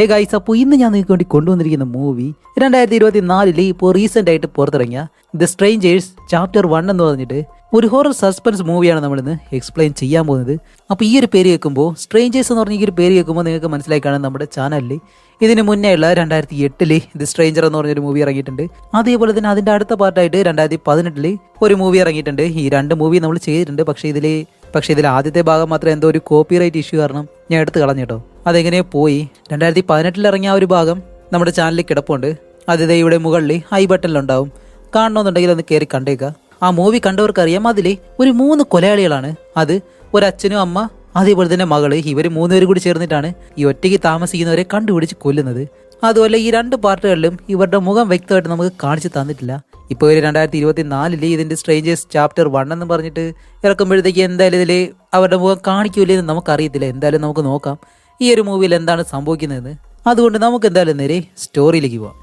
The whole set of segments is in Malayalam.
ഹേ ഗൈസ് അപ്പോൾ ഇന്ന് ഞാൻ നിങ്ങൾക്ക് വേണ്ടി കൊണ്ടുവന്നിരിക്കുന്ന മൂവി രണ്ടായിരത്തി ഇരുപത്തി നാലിൽ ഇപ്പോൾ റീസെന്റ് ആയിട്ട് പുറത്തിറങ്ങിയ ദ സ്ട്രേഞ്ചേഴ്സ് ചാപ്റ്റർ വൺ എന്ന് പറഞ്ഞിട്ട് ഒരു ഹൊറർ സസ്പെൻസ് മൂവിയാണ് നമ്മളിന്ന് എക്സ്പ്ലെയിൻ ചെയ്യാൻ പോകുന്നത്. അപ്പോൾ ഈ ഒരു പേര് കേൾക്കുമ്പോൾ സ്ട്രേഞ്ചേഴ്സ് എന്ന് പറഞ്ഞ ഈ ഒരു പേര് കേൾക്കുമ്പോൾ നിങ്ങൾക്ക് മനസ്സിലായി കാണാൻ നമ്മുടെ ചാനലിൽ ഇതിന് മുന്നേ ഉള്ള രണ്ടായിരത്തി എട്ടിൽ ദി സ്ട്രേഞ്ചർ എന്ന് പറഞ്ഞൊരു മൂവി ഇറങ്ങിയിട്ടുണ്ട്. അതേപോലെ തന്നെ അതിന്റെ അടുത്ത പാർട്ടായിട്ട് രണ്ടായിരത്തി പതിനെട്ടിൽ ഒരു മൂവി ഇറങ്ങിയിട്ടുണ്ട്. ഈ രണ്ട് മൂവി നമ്മൾ ചെയ്തിട്ടുണ്ട്. പക്ഷേ ഇതിൽ പക്ഷേ ഇതിൽ ആദ്യത്തെ ഭാഗം മാത്രം എന്തോ ഒരു കോപ്പിറൈറ്റ് ഇഷ്യൂ കാരണം ഞാൻ എടുത്ത് കളഞ്ഞു കേട്ടോ. അതെങ്ങനെ പോയി? രണ്ടായിരത്തി പതിനെട്ടിൽ ഇറങ്ങിയ ഒരു ഭാഗം നമ്മുടെ ചാനലിൽ കിടപ്പുണ്ട്. അത് ദേ ഇവിടെ മുകളിൽ ഐ ബട്ടണിലുണ്ടാവും കാണണമെന്നുണ്ടെങ്കിൽ ഒന്ന് കയറി കണ്ടേക്കുക ആ മൂവി കണ്ടവർക്കറിയാം അതിൽ ഒരു മൂന്ന് കൊലയാളികളാണ്. അത് ഒരച്ഛനും അമ്മ അതേപോലെ തന്നെ മകൾ. ഇവർ മൂന്നുപേരും കൂടി ചേർന്നിട്ടാണ് ഈ ഒറ്റയ്ക്ക് താമസിക്കുന്നവരെ കണ്ടുപിടിച്ച് കൊല്ലുന്നത്. അതുപോലെ ഈ രണ്ട് പാർട്ടുകളിലും ഇവരുടെ മുഖം വ്യക്തമായിട്ട് നമുക്ക് കാണിച്ചു തന്നിട്ടില്ല. ഇപ്പോൾ ഒരു രണ്ടായിരത്തി ഇരുപത്തി നാലിൽ ഇതിന്റെ സ്ട്രേഞ്ചേഴ്സ് ചാപ്റ്റർ വൺ എന്ന് പറഞ്ഞിട്ട് ഇറക്കുമ്പോഴത്തേക്ക് എന്തായാലും ഇതിൽ അവരുടെ മുഖം കാണിക്കൂലെന്ന് നമുക്കറിയത്തില്ല. എന്തായാലും നമുക്ക് നോക്കാം. ഈ ഒരു മൂവിയിൽ എന്താണ് സംഭവിക്കുന്നതെന്ന്? അതുകൊണ്ട് നമുക്ക് എന്തായാലും നേരെ സ്റ്റോറിയിലേക്ക് പോവാം.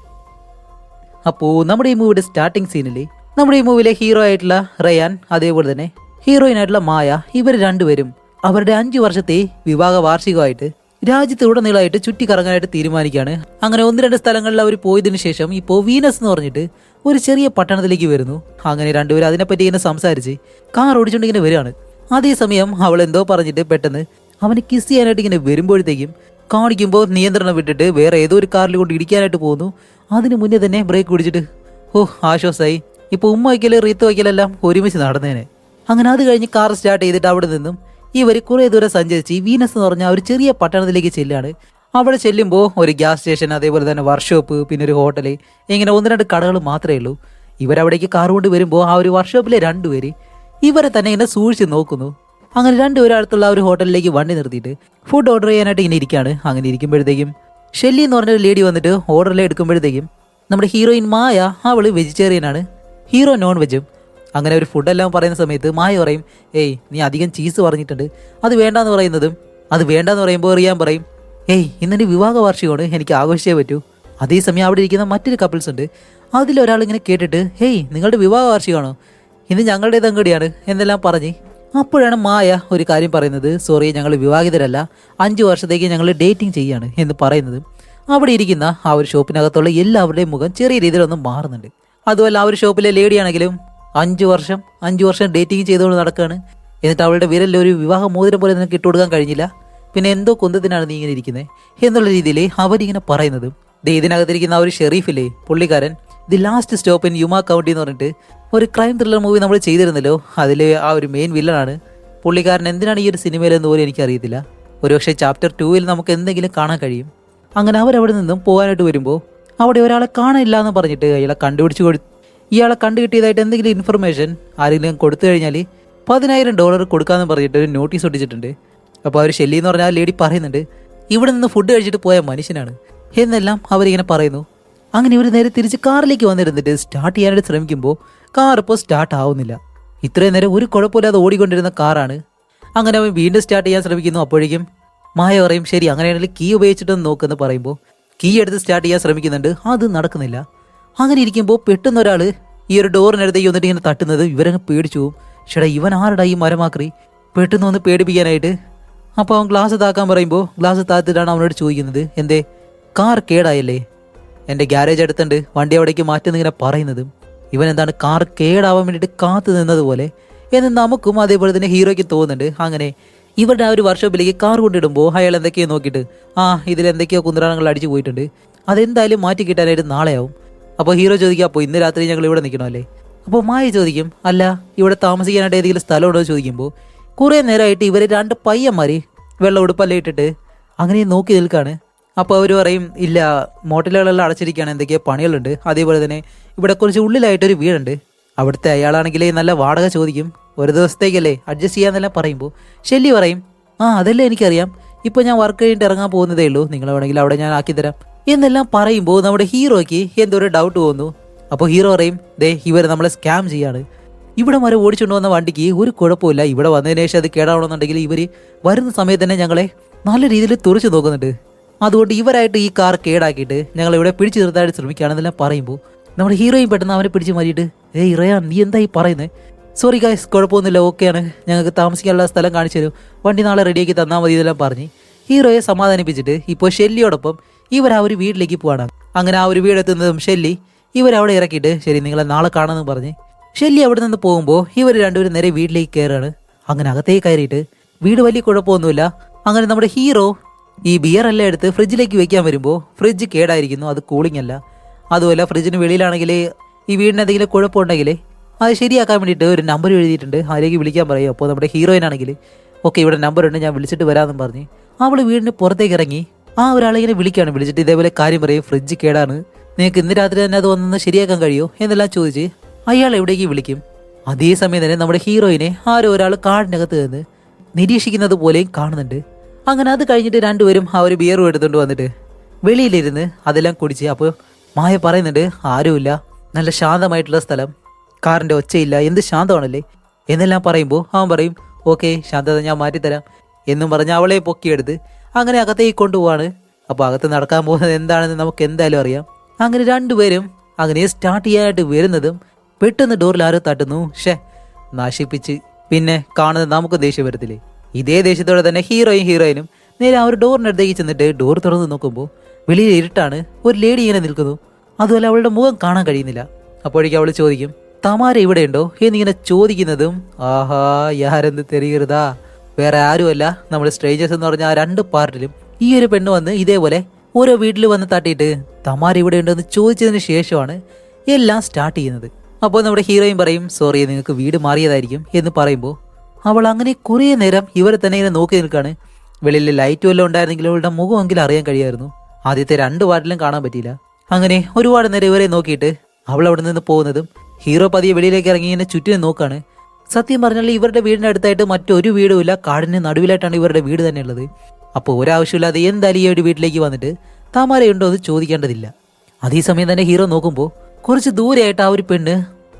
അപ്പോൾ നമ്മുടെ ഈ മൂവിയുടെ സ്റ്റാർട്ടിംഗ് സീനിൽ നമ്മുടെ ഈ മൂവിയിലെ ഹീറോ ആയിട്ടുള്ള റയാൻ അതേപോലെ തന്നെ ഹീറോയിൻ ആയിട്ടുള്ള മായ ഇവർ രണ്ടുപേരും അവരുടെ അഞ്ചു വർഷത്തെ വിവാഹ വാർഷികമായിട്ട് രാജ്യത്ത് ഉടനീളമായിട്ട് ചുറ്റിക്കറങ്ങാനായിട്ട് തീരുമാനിക്കുകയാണ്. അങ്ങനെ ഒന്ന് രണ്ട് സ്ഥലങ്ങളിൽ അവർ പോയതിന് ശേഷം ഇപ്പോൾ വീനസ് എന്ന് പറഞ്ഞിട്ട് ഒരു ചെറിയ പട്ടണത്തിലേക്ക് വരുന്നു. അങ്ങനെ രണ്ടുപേരും അതിനെപ്പറ്റി ഇങ്ങനെ സംസാരിച്ച് കാർ ഓടിച്ചുകൊണ്ട് ഇങ്ങനെ വരികയാണ്. അതേസമയം അവൾ എന്തോ പറഞ്ഞിട്ട് പെട്ടെന്ന് അവന് കിസ് ചെയ്യാനായിട്ട് ഇങ്ങനെ വരുമ്പോഴത്തേക്കും കാണിക്കുമ്പോൾ നിയന്ത്രണം വിട്ടിട്ട് വേറെ ഏതോ ഒരു കാറിൽ കൊണ്ട് ഇടിക്കാനായിട്ട് പോകുന്നു. അതിന് മുന്നേ തന്നെ ബ്രേക്ക് പിടിച്ചിട്ട് ഓ ആശ്വാസമായി ഇപ്പോൾ ഉമ്മ വയ്ക്കൽ റീത്ത് വയ്ക്കലെല്ലാം ഒരുമിച്ച് നടന്നേനെ. അങ്ങനെ അത് കഴിഞ്ഞ് കാർ സ്റ്റാർട്ട് ചെയ്തിട്ട് അവിടെ നിന്നും ഇവർ കുറേ ദൂരം സഞ്ചരിച്ച് വീനസ് എന്ന് പറഞ്ഞ ഒരു ചെറിയ പട്ടണത്തിലേക്ക് ചെല്ലുകയാണ് അവിടെ ചെല്ലുമ്പോൾ ഒരു ഗ്യാസ് സ്റ്റേഷൻ അതേപോലെ തന്നെ വർക്ക്ഷോപ്പ് പിന്നെ ഒരു ഹോട്ടൽ ഇങ്ങനെ ഒന്ന് രണ്ട് കടകൾ മാത്രമേ ഉള്ളൂ. ഇവരവിടേക്ക് കാർ കൊണ്ട് വരുമ്പോൾ ആ ഒരു വർക്ക്ഷോപ്പിലെ രണ്ടുപേര് ഇവരെ തന്നെ ഇങ്ങനെ സൂക്ഷിച്ച് നോക്കുന്നു. അങ്ങനെ രണ്ടുപേരും അടുത്തുള്ള ഒരു ഹോട്ടലിലേക്ക് വണ്ടി നിർത്തിയിട്ട് ഫുഡ് ഓർഡർ ചെയ്യാനായിട്ട് ഇങ്ങനെ ഇരിക്കുകയാണ് അങ്ങനെ ഇരിക്കുമ്പോഴത്തേക്കും ഷെല്ലി എന്ന് പറഞ്ഞൊരു ലേഡി വന്നിട്ട് ഓർഡറിൽ എടുക്കുമ്പോഴത്തേക്കും നമ്മുടെ ഹീറോയിൻ മായ അവൾ വെജിറ്റേറിയനാണ് ഹീറോ നോൺ വെജും അങ്ങനെ ഒരു ഫുഡെല്ലാം പറയുന്ന സമയത്ത് മായ പറയും ഏയ് നീ അധികം ചീസ് പറഞ്ഞിട്ടുണ്ട്. അത് വേണ്ടാന്ന് പറയുന്നതും അത് വേണ്ടാന്ന് പറയുമ്പോൾ റിയാൻ പറയും ഏയ് ഇന്നെന്റെ വിവാഹ വാർഷികമാണ്. എനിക്ക് ആഘോഷിച്ചേ പറ്റൂ. അതേസമയം അവിടെ ഇരിക്കുന്ന മറ്റൊരു കപ്പിൾസ് ഉണ്ട്. അതിലൊരാൾ ഇങ്ങനെ കേട്ടിട്ട് ഹേയ് നിങ്ങളുടെ വിവാഹ വാർഷികമാണോ? ഇന്ന് ഞങ്ങളുടെ അങ്ങടിയാണ് എന്നെല്ലാം പറഞ്ഞ് അപ്പോഴാണ് മായ ഒരു കാര്യം പറയുന്നത്. സോറി ഞങ്ങൾ വിവാഹിതരല്ല. അഞ്ച് വർഷത്തേക്ക് ഞങ്ങൾ ഡേറ്റിംഗ് ചെയ്യാണ് എന്ന് പറയുന്നത്. അവിടെ ഇരിക്കുന്ന ആ ഒരു ഷോപ്പിനകത്തുള്ള എല്ലാവരുടെയും മുഖം ചെറിയ രീതിയിലൊന്നും മാറുന്നുണ്ട്. അതുപോലെ ആ ഒരു ഷോപ്പിലെ ലേഡി ആണെങ്കിലും അഞ്ച് വർഷം അഞ്ച് വർഷം ഡേറ്റിംഗ് ചെയ്തുകൊണ്ട് നടക്കുകയാണ് എന്നിട്ട് അവളുടെ വിരലിൽ ഒരു വിവാഹ മോതിരം പോലെ നിനക്ക് ഇട്ടുകൊടുക്കാൻ കഴിഞ്ഞില്ല. പിന്നെ എന്തോ കുന്തത്തിനാണ് നീ ഇങ്ങനെ ഇരിക്കുന്നത് എന്നുള്ള രീതിയിൽ അവരിങ്ങനെ പറയുന്നതും. ഇതിനകത്തിരിക്കുന്ന ആ ഒരു ഷെറീഫില്ലേ പുള്ളിക്കാരൻ the last stop in Yuma county എന്ന് പറഞ്ഞിട്ട് ഒരു ക്രൈം ത്രില്ലർ മൂവി നമ്മൾ ചെയ്തിരുന്നല്ലോ. അതിലെ ആ ഒരു മെയിൻ വില്ലനാണ് പുള്ളിക്കാരൻ എന്തിനാണ് ഈ ഒരു സിനിമയിലെന്ന് പോലും എനിക്കറിയത്തില്ല. ഒരുപക്ഷെ ചാപ്റ്റർ ടൂവിൽ നമുക്ക് എന്തെങ്കിലും കാണാൻ കഴിയും. അങ്ങനെ അവരവിടെ നിന്നും പോകാനായിട്ട് വരുമ്പോൾ അവിടെ ഒരാളെ കാണില്ല എന്ന് പറഞ്ഞിട്ട് ഇയാളെ കണ്ടുപിടിച്ച് കൊടു ഇയാളെ കണ്ടു കിട്ടിയതായിട്ട് എന്തെങ്കിലും ഇൻഫർമേഷൻ ആരെങ്കിലും കൊടുത്തു കഴിഞ്ഞാൽ പതിനായിരം ഡോളർ കൊടുക്കാമെന്ന് പറഞ്ഞിട്ട് ഒരു നോട്ടീസ് ഒട്ടിച്ചിട്ടുണ്ട്. അപ്പോൾ അവർ ഷെല്ലി എന്ന് പറഞ്ഞാൽ ലേഡി പറയുന്നുണ്ട് ഇവിടെ നിന്ന് ഫുഡ് കഴിച്ചിട്ട് പോയ മനുഷ്യനാണ്. എന്നെല്ലാം അവരിങ്ങനെ പറയുന്നു. അങ്ങനെ ഇവർ നേരെ തിരിച്ച് കാറിലേക്ക് വന്നിരുന്നിട്ട് സ്റ്റാർട്ട് ചെയ്യാനായിട്ട് ശ്രമിക്കുമ്പോൾ കാർ ഇപ്പോൾ സ്റ്റാർട്ട് ആവുന്നില്ല. ഇത്രയും നേരം ഒരു കുഴപ്പമില്ലാതെ ഓടിക്കൊണ്ടിരുന്ന കാറാണ് അങ്ങനെ അവൻ വീണ്ടും സ്റ്റാർട്ട് ചെയ്യാൻ ശ്രമിക്കുന്നു. അപ്പോഴേക്കും മായ പറയും ശരി അങ്ങനെയാണെങ്കിൽ കീ ഉപയോഗിച്ചിട്ടൊന്ന് നോക്കുമെന്ന് പറയുമ്പോൾ കീ എടുത്ത് സ്റ്റാർട്ട് ചെയ്യാൻ ശ്രമിക്കുന്നുണ്ട്. അത് നടക്കുന്നില്ല. അങ്ങനെ ഇരിക്കുമ്പോൾ പെട്ടെന്ന് ഒരാൾ ഈ ഒരു ഡോറിനടുത്തേക്ക് വന്നിട്ട് ഇങ്ങനെ തട്ടുന്നത് ഇവരങ്ങ് പേടിച്ചു പോകും ചേട്ടാ ഇവൻ ആരടാ ഈ മരമാക്രി? പെട്ടെന്ന് ഒന്ന് പേടിപ്പിക്കാനായിട്ട്. അപ്പോൾ അവൻ ഗ്ലാസ് താക്കാൻ പറയുമ്പോൾ ഗ്ലാസ് താത്തിട്ടാണ് അവനോട് ചോദിക്കുന്നത് എന്തേ കാർ കേടായല്ലേ? എന്റെ ഗ്യാരേജ് അടുത്തുണ്ട്. വണ്ടി അവിടേക്ക് മാറ്റുന്ന ഇങ്ങനെ പറയുന്നതും. ഇവൻ എന്താണ് കാർ കേടാവാൻ വേണ്ടിയിട്ട് കാത്തു നിന്നതുപോലെ എന്ന് നമുക്കും അതേപോലെ തന്നെ ഹീറോയ്ക്ക് തോന്നുന്നുണ്ട്. അങ്ങനെ ഇവരുടെ ആ ഒരു വർക്ക്ഷോപ്പിലേക്ക് കാർ കൊണ്ടിടുമ്പോൾ അയാൾ എന്തൊക്കെയോ നോക്കിയിട്ട് ആ ഇതിൽ എന്തൊക്കെയോ കുന്തറാണങ്ങൾ അടിച്ചു പോയിട്ടുണ്ട്. അതെന്തായാലും മാറ്റി കിട്ടാനായിട്ട് നാളെയാവും. അപ്പോൾ ഹീറോ ചോദിക്കുക അപ്പോൾ ഇന്ന് രാത്രി ഞങ്ങൾ ഇവിടെ നിൽക്കണമല്ലേ അപ്പോൾ മായ ചോദിക്കും അല്ല ഇവിടെ താമസിക്കാനായിട്ട് ഏതെങ്കിലും സ്ഥലമുണ്ടോ? ചോദിക്കുമ്പോൾ കുറേ നേരമായിട്ട് ഇവർ രണ്ട് പയ്യന്മാർ വെള്ളം ഉടുപ്പല്ലേ ഇട്ടിട്ട്? അങ്ങനെ നോക്കി നിൽക്കാണ്. അപ്പോൾ അവർ പറയും ഇല്ല മോട്ടലുകളെല്ലാം അടച്ചിരിക്കുകയാണ് എന്തൊക്കെയോ പണികളുണ്ട്. അതേപോലെ തന്നെ ഇവിടെ കുറച്ച് ഉള്ളിലായിട്ടൊരു വീടുണ്ട്. അവിടുത്തെ അയാളാണെങ്കിൽ നല്ല വാടക ചോദിക്കും. ഒരു ദിവസത്തേക്കല്ലേ അഡ്ജസ്റ്റ് ചെയ്യാന്നെല്ലാം പറയുമ്പോൾ ഷെല്ലി പറയും ആ അതല്ലേ എനിക്കറിയാം. ഇപ്പോൾ ഞാൻ വർക്ക് കഴിഞ്ഞിട്ട് ഇറങ്ങാൻ പോകുന്നതേ ഉള്ളൂ. നിങ്ങൾ വേണമെങ്കിൽ അവിടെ ഞാൻ ആക്കി തരാം. എന്നെല്ലാം പറയുമ്പോൾ നമ്മുടെ ഹീറോയ്ക്ക് എന്തോ ഒരു ഡൗട്ട് തോന്നുന്നു അപ്പോൾ ഹീറോ പറയും ദേ ഇവർ നമ്മളെ സ്കാം ചെയ്യാണ്. ഇവിടെ വരെ ഓടിച്ചുകൊണ്ട് വന്ന വണ്ടിക്ക് ഒരു കുഴപ്പമില്ല ഇവിടെ വന്നതിന് ശേഷം അത് കേടാവണമെന്നുണ്ടെങ്കിൽ ഇവർ വരുന്ന സമയത്ത് തന്നെ ഞങ്ങളെ നല്ല രീതിയിൽ തുറച്ചു നോക്കുന്നുണ്ട്. അതുകൊണ്ട് ഇവരായിട്ട് ഈ കാർ കേടാക്കിയിട്ട് ഞങ്ങൾ ഇവിടെ പിടിച്ചു നിർത്താനായിട്ട് ശ്രമിക്കുകയാണെന്നെല്ലാം പറയുമ്പോൾ നമ്മുടെ ഹീറോയും പെട്ടെന്ന് അവനെ പിടിച്ചു മാറ്റിയിട്ട് ഏ ഇറയാൻ നീ എന്താ ഈ പറയുന്നത് സോറി ഗായ്സ് കുഴപ്പമൊന്നുമില്ല ഓക്കെയാണ്. ഞങ്ങൾക്ക് താമസിക്കാനുള്ള സ്ഥലം കാണിച്ചു തരും. വണ്ടി നാളെ റെഡിയാക്കി തന്നാൽ മതി ഇതെല്ലാം പറഞ്ഞ് ഹീറോയെ സമാധാനിപ്പിച്ചിട്ട് ഇപ്പോൾ ഷെല്ലിയോടൊപ്പം ഇവർ ആ ഒരു വീട്ടിലേക്ക് പോവാണ്. അങ്ങനെ ആ ഒരു വീടെത്തുന്നതും ഷെല്ലി ഇവരവിടെ ഇറക്കിയിട്ട് ശരി നിങ്ങളെ നാളെ കാണാമെന്ന് പറഞ്ഞ് ഷെല്ലി അവിടെ നിന്ന് പോകുമ്പോൾ ഇവർ രണ്ടുപേരും നേരെ വീട്ടിലേക്ക് കയറുകയാണ്. അങ്ങനെ അകത്തേക്ക് കയറിയിട്ട് വീട് വലിയ കുഴപ്പമൊന്നുമില്ല. അങ്ങനെ നമ്മുടെ ഹീറോ ഈ ബിയർ എല്ലാം എടുത്ത് ഫ്രിഡ്ജിലേക്ക് വെക്കാൻ വരുമ്പോൾ ഫ്രിഡ്ജ് കേടായിരിക്കുന്നു അത് കൂളിംഗ് അല്ല. അതുപോലെ ഫ്രിഡ്ജിന് വെളിയിലാണെങ്കിൽ ഈ വീടിന് എന്തെങ്കിലും കുഴപ്പമുണ്ടെങ്കിൽ അത് ശരിയാക്കാൻ വേണ്ടിയിട്ട് ഒരു നമ്പർ എഴുതിയിട്ടുണ്ട്. അതിലേക്ക് വിളിക്കാൻ പറയും അപ്പോൾ നമ്മുടെ ഹീറോയിൻ ആണെങ്കിൽ ഓക്കെ ഇവിടെ നമ്പർ ഉണ്ട് ഞാൻ വിളിച്ചിട്ട് വരാമെന്ന് പറഞ്ഞ് അവൾ വീടിന് പുറത്തേക്ക് ഇറങ്ങി ആ ഒരാളിങ്ങനെ വിളിക്കുകയാണ്. വിളിച്ചിട്ട് ഇതേപോലെ കാര്യം പറയും ഫ്രിഡ്ജ് കേടാണ് നിങ്ങൾക്ക് ഇന്ന് രാത്രി തന്നെ അത് വന്നൊന്ന് ശരിയാക്കാൻ കഴിയുമോ എന്നെല്ലാം ചോദിച്ച് അയാൾ എവിടേക്ക് വിളിക്കും? അതേസമയം തന്നെ നമ്മുടെ ഹീറോയിനെ ആരോ ഒരാൾ കാടിനകത്ത് നിന്ന് നിരീക്ഷിക്കുന്നത് പോലെയും കാണുന്നുണ്ട്. അങ്ങനെ അത് കഴിഞ്ഞിട്ട് രണ്ടുപേരും ആ ഒരു ബിയറും എടുത്തുകൊണ്ട് വന്നിട്ട് വെളിയിലിരുന്ന് അതെല്ലാം കുടിച്ച് അപ്പോൾ മായ പറയുന്നുണ്ട് ആരുമില്ല. നല്ല ശാന്തമായിട്ടുള്ള സ്ഥലം. കാറിന്റെ ഒച്ചയില്ല. എന്ത് ശാന്തമാണല്ലേ? എന്നെല്ലാം പറയുമ്പോൾ അവൻ പറയും ഓക്കെ ശാന്തത ഞാൻ മാറ്റിത്തരാം. എന്നും പറഞ്ഞ് അവളെ പൊക്കിയെടുത്ത് അങ്ങനെ അകത്തേക്ക് കൊണ്ടുപോവാണ്. അപ്പോൾ അകത്ത് നടക്കാൻ പോകുന്നത് എന്താണെന്ന് നമുക്ക് എന്തായാലും അറിയാം. അങ്ങനെ രണ്ടുപേരും അങ്ങനെ സ്റ്റാർട്ട് ചെയ്യാനായിട്ട് വരുന്നതും പെട്ടെന്ന് ഡോറിൽ ആരോ തട്ടുന്നു. ഷേ നശിപ്പിച്ച്. പിന്നെ കാണുന്നത് നമുക്ക് ദേഷ്യം വരത്തില്ലേ? ഇതേ ദേഷ്യത്തോടെ തന്നെ ഹീറോയും ഹീറോയിനും നേരെ ആ ഒരു ഡോറിനടുത്തേക്ക് ചെന്നിട്ട് ഡോർ തുറന്ന് നോക്കുമ്പോൾ വെളിയിൽ ഇരുട്ടാണ്. ഒരു ലേഡി ഇങ്ങനെ നിൽക്കുന്നു. അതുപോലെ അവളുടെ മുഖം കാണാൻ കഴിയുന്നില്ല. അപ്പോഴേക്കും അവൾ ചോദിക്കും തമാര ഇവിടെയുണ്ടോ? എന്നിങ്ങനെ ചോദിക്കുന്നതും ആഹാ യാരെന്ത് തെരികരുതാ വേറെ ആരുമല്ല. നമ്മൾ സ്ട്രേഞ്ചേഴ്സ് എന്ന് പറഞ്ഞ ആ രണ്ട് പാർട്ടിലും ഈ ഒരു പെണ്ണ് വന്ന് ഇതേപോലെ ഓരോ വീട്ടിൽ വന്ന് തട്ടിയിട്ട് തമാര ഇവിടെ ഉണ്ടെന്ന് ചോദിച്ചതിന് ശേഷമാണ് എല്ലാം സ്റ്റാർട്ട് ചെയ്യുന്നത്. അപ്പോൾ നമ്മുടെ ഹീറോയും പറയും സോറി നിങ്ങൾക്ക് വീട് മാറിയതായിരിക്കും എന്ന് പറയുമ്പോൾ അവൾ അങ്ങനെ കുറേ നേരം ഇവരെ തന്നെ ഇങ്ങനെ നോക്കി നിൽക്കുകയാണ്. വെളിയിൽ ലൈറ്റ് വല്ലതും ഉണ്ടായിരുന്നെങ്കിലും അവളുടെ മുഖമെങ്കിലും അറിയാൻ കഴിയായിരുന്നു. ആദ്യത്തെ രണ്ട് വാർഡിലും കാണാൻ പറ്റിയില്ല. അങ്ങനെ ഒരുപാട് നേരം ഇവരെ നോക്കിയിട്ട് അവൾ അവിടെ നിന്ന് പോകുന്നതും ഹീറോ പതിയെ വെളിയിലേക്ക് ഇറങ്ങി ഇങ്ങനെ ചുറ്റിനെ നോക്കാണ് സത്യം പറഞ്ഞാൽ ഇവരുടെ വീടിന്റെ അടുത്തായിട്ട് മറ്റൊരു വീടുമില്ല കാടിന് നടുവിലായിട്ടാണ് ഇവരുടെ വീട് തന്നെ ഉള്ളത്. അപ്പോൾ ഒരാവശ്യമില്ലാതെ എന്തായാലും ഈ ഒരു വീട്ടിലേക്ക് വന്നിട്ട് താമരയുണ്ടോ എന്ന് ചോദിക്കേണ്ടതില്ല. അതേസമയം തന്നെ ഹീറോ നോക്കുമ്പോൾ കുറച്ച് ദൂരെയായിട്ട് ആ ഒരു പെണ്ണ്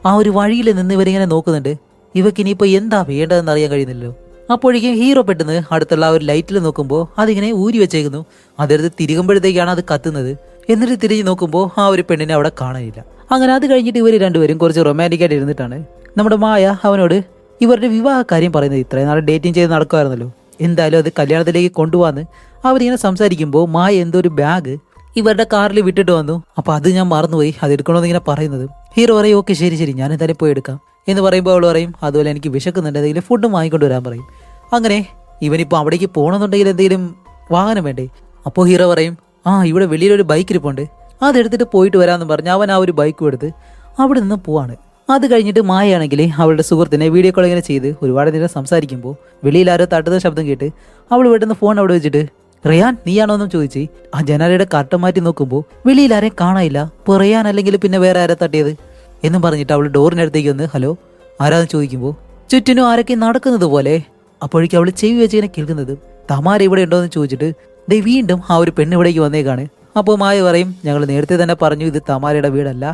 ആ ഒരു വഴിയിൽ നിന്ന് ഇവരിങ്ങനെ നോക്കുന്നുണ്ട്. ഇവക്ക് ഇനിയിപ്പോൾ എന്താ വേണ്ടതെന്ന് അറിയാൻ കഴിയുന്നില്ലല്ലോ. അപ്പോഴേക്കും ഹീറോ പെട്ടെന്ന് അടുത്തുള്ള ഒരു ലൈറ്റിൽ നോക്കുമ്പോൾ അതിങ്ങനെ ഊരി വെച്ചേക്കുന്നു. അതെടുത്ത് തിരികുമ്പോഴത്തേക്കാണ് അത് കത്തുന്നത്. എന്നിട്ട് തിരിഞ്ഞ് നോക്കുമ്പോൾ ആ ഒരു പെണ്ണിനെ അവിടെ കാണാനില്ല. അങ്ങനെ അത് കഴിഞ്ഞിട്ട് ഇവർ രണ്ടുപേരും കുറച്ച് റൊമാന്റിക് ആയിട്ട് ഇരുന്നിട്ടാണ്. നമ്മുടെ മായ അവനോട് ഇവരുടെ വിവാഹ കാര്യം പറയുന്നത് ഇത്രയും നാളെ ഡേറ്റിംഗ് ചെയ്ത് നടക്കുമായിരുന്നല്ലോ എന്തായാലും അത് കല്യാണത്തിലേക്ക് കൊണ്ടുപോകാന്ന് അവരിങ്ങനെ സംസാരിക്കുമ്പോൾ മായ എന്തോ ഒരു ബാഗ് ഇവരുടെ കാറിൽ വിട്ടിട്ട് വന്നു. അപ്പോൾ അത് ഞാൻ മറന്നുപോയി. അത് എടുക്കണമെന്ന് ഇങ്ങനെ പറയുന്നത്. ഹീറോ പറയും ഓക്കെ ശരി ശരി. ഞാൻ എന്തായാലും പോയി എടുക്കാം. എന്ന് പറയുമ്പോൾ അവൾ പറയും അതുപോലെ എനിക്ക് വിശക്കുന്നുണ്ട് എന്തെങ്കിലും ഫുഡും വാങ്ങിക്കൊണ്ട് വരാൻ പറയും. അങ്ങനെ ഇവനിപ്പോൾ അവിടേക്ക് പോകണമെന്നുണ്ടെങ്കിൽ എന്തെങ്കിലും വാഹനം വേണ്ടേ? അപ്പോൾ ഹീറോ പറയും ആ ഇവിടെ വെളിയിലൊരു ബൈക്ക് ഇരിപ്പുണ്ട്. അതെടുത്തിട്ട് പോയിട്ട് വരാമെന്ന് പറഞ്ഞ് അവൻ ആ ഒരു ബൈക്കും എടുത്ത് അവിടെ നിന്ന് പോവാണ്. അത് കഴിഞ്ഞിട്ട് മായയാണെങ്കിൽ അവളുടെ സുഹൃത്തിനെ വീഡിയോ കോൾ ഇങ്ങനെ ചെയ്ത് ഒരുപാട് നേരം സംസാരിക്കുമ്പോൾ വെളിയിൽ ആരോ തട്ടുന്ന ശബ്ദം കേട്ട് അവൾ പെട്ടെന്ന് ഫോൺ അവിടെ വെച്ചിട്ട് റിയാൻ നീയാണോ എന്നും ചോദിച്ച് ആ ജനാലയുടെ കട്ട മാറ്റി നോക്കുമ്പോൾ വെളിയിൽ ആരെയും കാണാനില്ല. ഇപ്പോൾ റിയാൻ അല്ലെങ്കിൽ പിന്നെ വേറെ ആരെ തട്ടിയത്? എന്നും പറഞ്ഞിട്ട് അവൾ ഡോറിനടുത്തേക്ക് വന്ന് ഹലോ ആരാന്ന് ചോദിക്കുമ്പോൾ ചുറ്റിനും ആരൊക്കെ നടക്കുന്നത് പോലെ. അപ്പോഴേക്കും അവൾ ചെവി വെച്ച് ഇങ്ങനെ കേൾക്കുന്നത് തമാര ഇവിടെ ഉണ്ടോ എന്ന് ചോദിച്ചിട്ട് ദേ വീണ്ടും ആ ഒരു പെണ്ണ് ഇവിടേക്ക് വന്നേക്കാണ്. അപ്പോൾ മായ പറയും ഞങ്ങൾ നേരത്തെ തന്നെ പറഞ്ഞു ഇത് തമാരയുടെ വീടല്ല.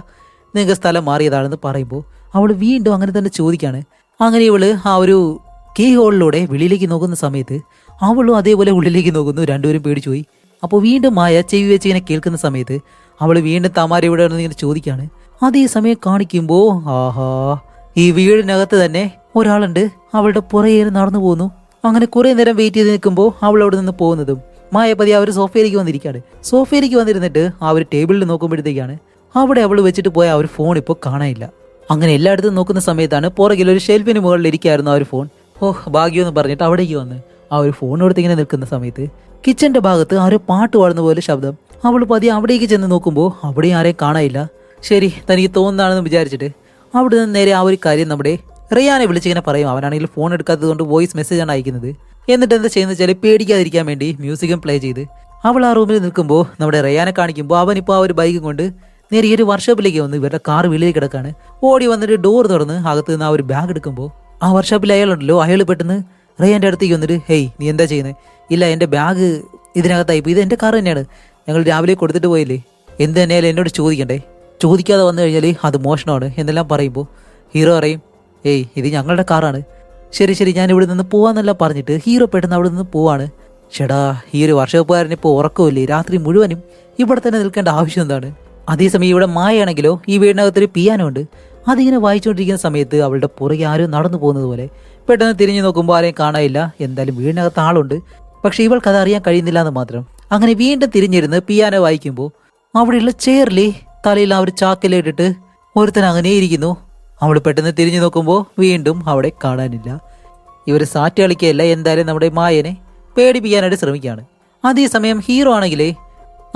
നിങ്ങൾക്ക് സ്ഥലം മാറിയതാണെന്ന് പറയുമ്പോൾ അവൾ വീണ്ടും അങ്ങനെ തന്നെ ചോദിക്കാണ്. അങ്ങനെ ഇവൾ ആ ഒരു കീ ഹോളിലൂടെ വെളിയിലേക്ക് നോക്കുന്ന സമയത്ത് അവളും അതേപോലെ ഉള്ളിലേക്ക് നോക്കുന്നു രണ്ടുപേരും പേടിച്ചു പോയി. അപ്പോൾ വീണ്ടും മായ ചെവി വെച്ച് ഇങ്ങനെ കേൾക്കുന്ന സമയത്ത് അവൾ വീണ്ടും തമാര ഇവിടെ ഇങ്ങനെ ചോദിക്കാണ്. അതേ സമയം കാണിക്കുമ്പോൾ ആഹാ ഈ വീടിനകത്ത് തന്നെ ഒരാളുണ്ട്. അവളുടെ പുറകെ നടന്നു പോകുന്നു അങ്ങനെ കുറെ നേരം വെയിറ്റ് ചെയ്ത് നിൽക്കുമ്പോൾ അവൾ അവിടെ നിന്ന് പോകുന്നതും മായപതി ആ സോഫയിലേക്ക് വന്നിരിക്കുകയാണ്. സോഫയിലേക്ക് വന്നിരുന്നിട്ട് ആ ഒരു ടേബിളിൽ നോക്കുമ്പോഴത്തേക്കാണ് അവിടെ അവൾ വെച്ചിട്ട് പോയ ആ ഒരു ഫോൺ ഇപ്പോൾ കാണാനില്ല. അങ്ങനെ എല്ലായിടത്തും നോക്കുന്ന സമയത്താണ് പുറകിൽ ഒരു ഷെൽഫിന് മുകളിൽ ഇരിക്കായിരുന്നു ആ ഒരു ഫോൺ ഓഹ് ഭാഗ്യമെന്ന് പറഞ്ഞിട്ട് അവിടേക്ക് വന്ന് ആ ഒരു ഫോൺ എടുത്ത് ഇങ്ങനെ നിൽക്കുന്ന സമയത്ത് കിച്ചന്റെ ഭാഗത്ത് ആരോ പാട്ട് പാടുന്ന പോലെ ശബ്ദം. അവൾ പതി അവിടേക്ക് ചെന്ന് നോക്കുമ്പോൾ അവിടെയും ആരെയും കാണാനില്ല. ശരി തനിക്ക് തോന്നുന്നതാണെന്ന് വിചാരിച്ചിട്ട് അവിടെ നിന്ന് നേരെ ആ ഒരു കാര്യം നമ്മുടെ റിയാനെ വിളിച്ചിങ്ങനെ പറയും. അവനാണെങ്കിൽ ഫോൺ എടുക്കാത്തത് കൊണ്ട് വോയിസ് മെസ്സേജാണ് അയക്കുന്നത്. എന്നിട്ട് എന്താ ചെയ്യുന്നത് വെച്ചാൽ പേടിക്കാതിരിക്കാൻ വേണ്ടി മ്യൂസിക്കും പ്ലേ ചെയ്ത് അവൾ ആ റൂമിൽ നിൽക്കുമ്പോൾ നമ്മുടെ റിയാനെ കാണിക്കുമ്പോൾ അവൻ ഇപ്പോൾ ആ ഒരു ബൈക്കും കൊണ്ട് നേരെ ഈ ഒരു വർക്ക്ഷോപ്പിലേക്ക് വന്ന് ഇവരുടെ കാർ വെളിയിൽ കിടക്കാണ്. ഓടി വന്നിട്ട് ഡോർ തുറന്ന് അകത്ത് നിന്ന് ആ ഒരു ബാഗ് എടുക്കുമ്പോൾ ആ വർക്ക്ഷോപ്പിൽ അയാളുണ്ടല്ലോ അയാൾ പെട്ടെന്ന് റിയാന്റെ അടുത്തേക്ക് വന്നിട്ട് ഹേയ് നീ എന്താ ചെയ്യുന്നത് ഇല്ല എന്റെ ബാഗ് ഇതിനകത്തായി ഇത് എന്റെ കാർ തന്നെയാണ്. ഞങ്ങൾ രാവിലെ കൊടുത്തിട്ട് പോയില്ലേ? എന്ത് തന്നെയാലും എന്നോട് ചോദിക്കണ്ടേ? ചോദിക്കാതെ വന്നു കഴിഞ്ഞാൽ അത് മോഷണമാണ് എന്നെല്ലാം പറയുമ്പോൾ ഹീറോ പറയും ഏയ് ഇത് ഞങ്ങളുടെ കാറാണ്. ശരി ശരി ഞാൻ ഇവിടെ നിന്ന് പോവാന്നെല്ലാം പറഞ്ഞിട്ട് ഹീറോ പെട്ടെന്ന് അവിടെ നിന്ന് പോവാണ്. ചേടാ ഈ ഒരു വർഷപ്പുകാരന് ഇപ്പോൾ ഉറക്കമില്ലേ? രാത്രി മുഴുവനും ഇവിടെ തന്നെ നിൽക്കേണ്ട ആവശ്യം എന്താണ്? അതേസമയം ഇവിടെ മായയാണെങ്കിലോ ഈ വീടിനകത്തൊരു പിയാനോ ഉണ്ട്. അതിങ്ങനെ വായിച്ചുകൊണ്ടിരിക്കുന്ന സമയത്ത് അവളുടെ പുറകെ ആരും നടന്നു പോകുന്നത് പോലെ പെട്ടെന്ന് തിരിഞ്ഞു നോക്കുമ്പോൾ ആരെയും കാണാനില്ല. എന്തായാലും വീടിനകത്ത് ആളുണ്ട്. പക്ഷെ ഇവൾക്ക് അത് അറിയാൻ കഴിയുന്നില്ല എന്ന് മാത്രം. അങ്ങനെ വീണ്ടും തിരിഞ്ഞിരുന്ന് പിയാനോ വായിക്കുമ്പോൾ അവിടെയുള്ള ചെയറിലെ തലയിൽ ആ ഒരു ഒരുത്തൻ അങ്ങനെ ഇരിക്കുന്നു. അവൾ പെട്ടെന്ന് തിരിഞ്ഞു നോക്കുമ്പോൾ വീണ്ടും അവിടെ കാണാനില്ല. ഇവർ സാറ്റ് കളിക്കുകയല്ല എന്തായാലും നമ്മുടെ മായനെ പേടിപ്പിക്കാനായിട്ട് ശ്രമിക്കുകയാണ്. അതേസമയം ഹീറോ ആണെങ്കിലേ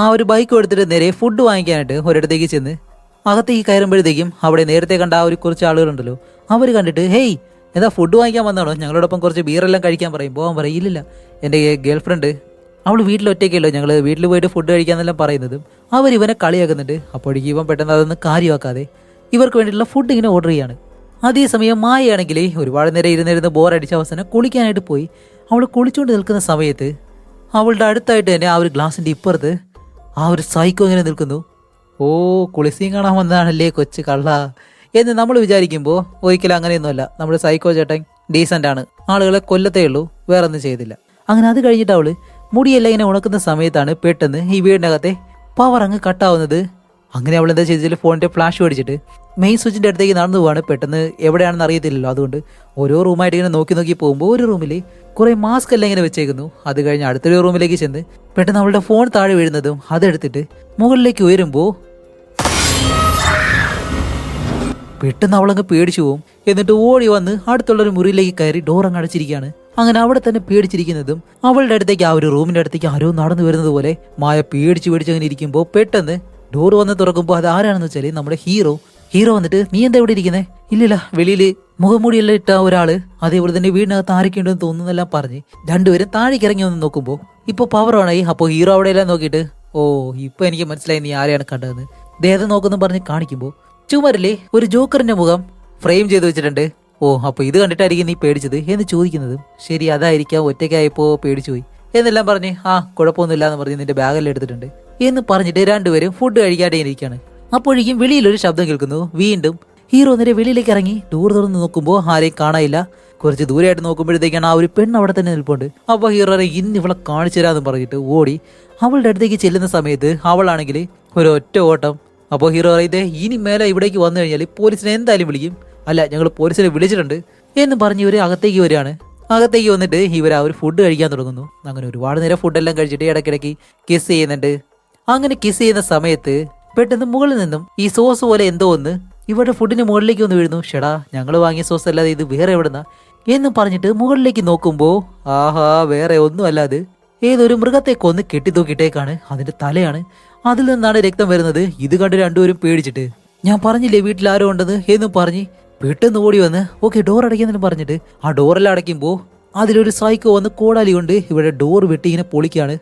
ആ ഒരു ബൈക്ക് എടുത്തിട്ട് നേരെ ഫുഡ് വാങ്ങിക്കാനായിട്ട് ഒരിടത്തേക്ക് ചെന്ന് അകത്തേക്ക് കയറുമ്പോഴത്തേക്കും അവിടെ നേരത്തെ കണ്ട ആ ഒരു കുറച്ച് ആളുകളുണ്ടല്ലോ. അവർ കണ്ടിട്ട് ഹേയ് എന്താ ഫുഡ് വാങ്ങിക്കാൻ വന്നാണോ ഞങ്ങളോടൊപ്പം കുറച്ച് ബീറെല്ലാം കഴിക്കാൻ പറയും. പോകാൻ പറയും എന്റെ ഗേൾ ഫ്രണ്ട് അവൾ വീട്ടിൽ ഒറ്റയ്ക്കല്ലോ ഞങ്ങൾ വീട്ടിൽ പോയിട്ട് ഫുഡ് കഴിക്കാന്നെല്ലാം പറയുന്നത്. അവർ ഇവനെ കളിയാക്കുന്നുണ്ട്. അപ്പോഴേക്കും ഇവൻ പെട്ടെന്ന് അതൊന്ന് കാര്യമാക്കാതെ ഇവർക്ക് വേണ്ടിയിട്ടുള്ള ഫുഡ് ഇങ്ങനെ ഓർഡർ ചെയ്യാണ്. അതേസമയം മായയാണെങ്കിൽ ഒരുപാട് നേരം ഇരുന്നിരുന്ന് ബോറടിച്ച അവസാനം കുളിക്കാനായിട്ട് പോയി. അവൾ കുളിച്ചുകൊണ്ട് നിൽക്കുന്ന സമയത്ത് അവളുടെ അടുത്തായിട്ട് തന്നെ ആ ഒരു ഗ്ലാസിന്റെ ഇപ്പുറത്ത് ആ ഒരു സൈക്കോ ഇങ്ങനെ നിൽക്കുന്നു. ഓ കുളിസീം കാണാൻ വന്നതാണല്ലേ കൊച്ചു കള്ള? എന്ന് നമ്മൾ വിചാരിക്കുമ്പോൾ ഒരിക്കലും അങ്ങനെയൊന്നുമല്ല. നമ്മുടെ സൈക്കോ ചേട്ടൻ ഡീസന്റ് ആണ്. ആളുകളെ കൊല്ലത്തേ ഉള്ളൂ. വേറൊന്നും ചെയ്തില്ല. അങ്ങനെ അത് കഴിഞ്ഞിട്ട് അവൾ മുടിയെല്ലാം ഇങ്ങനെ ഉണക്കുന്ന സമയത്താണ് പെട്ടെന്ന് ഈ വീടിനകത്തെ പവർ അങ്ങ് കട്ടാവുന്നത് അങ്ങനെ അവൾ എന്താ ചെയ്തതിൽ ഫോണിന്റെ ഫ്ലാഷ് മേടിച്ചിട്ട് മെയിൻ സ്വിച്ചിന്റെ അടുത്തേക്ക് നടന്നു പോവാണ്. പെട്ടെന്ന് എവിടെയാണെന്ന് അറിയത്തില്ലല്ലോ. അതുകൊണ്ട് ഓരോ റൂമായിട്ട് ഇങ്ങനെ നോക്കി നോക്കി പോകുമ്പോൾ ഒരു റൂമിൽ കുറെ മാസ്ക് എല്ലാം ഇങ്ങനെ വെച്ചേക്കുന്നു. അത് കഴിഞ്ഞ് അടുത്തൊരു റൂമിലേക്ക് ചെന്ന് പെട്ടെന്ന് അവളുടെ ഫോൺ താഴെ വീഴുന്നതും അതെടുത്തിട്ട് മുകളിലേക്ക് ഉയരുമ്പോൾ പെട്ടെന്ന് അവളങ്ങ് പേടിച്ചു പോവും. എന്നിട്ട് ഓടി വന്ന് അടുത്തുള്ളൊരു മുറിയിലേക്ക് കയറി ഡോർ അങ്ങ് അടച്ചിരിക്കുകയാണ്. അങ്ങനെ അവിടെ തന്നെ പേടിച്ചിരിക്കുന്നതും അവളുടെ അടുത്തേക്ക് ആ ഒരു റൂമിന്റെ അടുത്തേക്ക് ആരോ നടന്നു വരുന്നത് പോലെ മായ പേടിച്ച് പേടിച്ച് അങ്ങനെ ഇരിക്കുമ്പോൾ പെട്ടെന്ന് ഡോർ വന്ന് തുറക്കുമ്പോൾ അത് ആരാണെന്ന് വെച്ചാൽ നമ്മുടെ ഹീറോ. ഹീറോ വന്നിട്ട് നീ എന്താ ഇവിടെ ഇരിക്കുന്നത് ഇല്ലില്ല വെളിയിൽ മുഖംമൂടിയെല്ലാം ഇട്ട ഒരാൾ അതേപോലെ തന്നെ വീടിനകത്ത് ആരൊക്കെയുണ്ടെന്ന് തോന്നുന്നെല്ലാം പറഞ്ഞ് രണ്ടുപേരും താഴേക്ക് ഇറങ്ങി വന്ന് നോക്കുമ്പോൾ ഇപ്പോൾ പവർ ഓണായി അപ്പോൾ ഹീറോ അവിടെ എല്ലാം നോക്കിയിട്ട് ഓ ഇപ്പൊ എനിക്ക് മനസ്സിലായി നീ ആരെയാണ് കണ്ടതെന്ന്. ദേഹം നോക്കുന്നു പറഞ്ഞ് കാണിക്കുമ്പോൾ ചുമരിലെ ഒരു ജോക്കറിന്റെ മുഖം ഫ്രെയിം ചെയ്ത് വെച്ചിട്ടുണ്ട്. ഓ അപ്പൊ ഇത് കണ്ടിട്ടായിരിക്കും നീ പേടിച്ചത്? എന്ന് ചോദിക്കുന്നത്. ശരി അതായിരിക്കാം. ഒറ്റയ്ക്കായപ്പോ പേടിച്ചു പോയി. എന്നെല്ലാം പറഞ്ഞ് ആ കുഴപ്പമൊന്നുമില്ല എന്ന് പറഞ്ഞ് നിന്റെ ബാഗെല്ലാം എടുത്തിട്ടുണ്ട്. എന്ന് പറഞ്ഞിട്ട് രണ്ടുപേരും ഫുഡ് കഴിക്കാതെ ഇരിക്കുകയാണ് അപ്പോഴേക്കും വെളിയിലൊരു ശബ്ദം കേൾക്കുന്നു. വീണ്ടും ഹീറോ നേരെ വെളിയിലേക്ക് ഇറങ്ങി. ടൂർ തുറന്ന് നോക്കുമ്പോൾ ആരെയും കാണാനില്ല. കുറച്ച് ദൂരെയായിട്ട് നോക്കുമ്പോഴത്തേക്കാണ് ആ ഒരു പെണ്ണ് അവിടെ തന്നെ നിൽപ്പുണ്ട്. അപ്പോൾ ഹീറോ ഇന്ന് ഇവളെ കാണിച്ചു തരാമെന്ന് പറഞ്ഞിട്ട് ഓടി അവളുടെ അടുത്തേക്ക് ചെല്ലുന്ന സമയത്ത് അവളാണെങ്കിൽ ഒരു ഒറ്റ ഓട്ടം അപ്പോൾ ഹീറോ പറയുന്നത് ഇനി മേലെ ഇവിടേക്ക് വന്നു കഴിഞ്ഞാൽ പോലീസിനെ എന്തായാലും വിളിക്കും. അല്ല ഞങ്ങൾ പോലീസിനെ വിളിച്ചിട്ടുണ്ട്. എന്ന് പറഞ്ഞ് ഇവർ അകത്തേക്ക് വരികയാണ്. അകത്തേക്ക് വന്നിട്ട് ഇവർ ആ ഒരു ഫുഡ് കഴിക്കാൻ തുടങ്ങുന്നു. അങ്ങനെ ഒരുപാട് നേരം ഫുഡെല്ലാം കഴിച്ചിട്ട് ഇടയ്ക്കിടയ്ക്ക് കിസ് ചെയ്യുന്നുണ്ട്. അങ്ങനെ കിസ് ചെയ്യുന്ന സമയത്ത് പെട്ടെന്ന് മുകളിൽ നിന്നും ഈ സോസ് പോലെ എന്തോ ഒന്ന് ഇവരുടെ ഫുഡിന് മുകളിലേക്ക് ഒന്ന് വീഴുന്നു. ഷെടാ ഞങ്ങൾ വാങ്ങിയ സോസ് അല്ലാതെ ഇത് വേറെ എവിടുന്ന? എന്ന് പറഞ്ഞിട്ട് മുകളിലേക്ക് നോക്കുമ്പോൾ ആഹാ വേറെ ഒന്നും അല്ലാതെ ഏതൊരു മൃഗത്തെ കൊന്ന് കെട്ടിത്തൂക്കിയിട്ടേക്കാണ് അതിന്റെ തലയാണ്. അതിൽ നിന്നാണ് രക്തം വരുന്നത്. ഇത് കണ്ട് രണ്ടുപേരും പേടിച്ചിട്ട് ഞാൻ പറഞ്ഞില്ലേ വീട്ടിൽ ആരോ ഉണ്ടെന്ന്? എന്ന് പറഞ്ഞ് പെട്ടെന്ന് ഓടി വന്ന് ഓക്കെ ഡോർ അടയ്ക്കുന്നതിന് പറഞ്ഞിട്ട്. ആ ഡോറെല്ലാം അടയ്ക്കുമ്പോൾ അതിലൊരു സൈക്കോ വന്ന് കോടാലി കൊണ്ട് ഇവിടെ ഡോർ വെട്ടി ഇങ്ങനെ പൊളിക്കുകയാണ്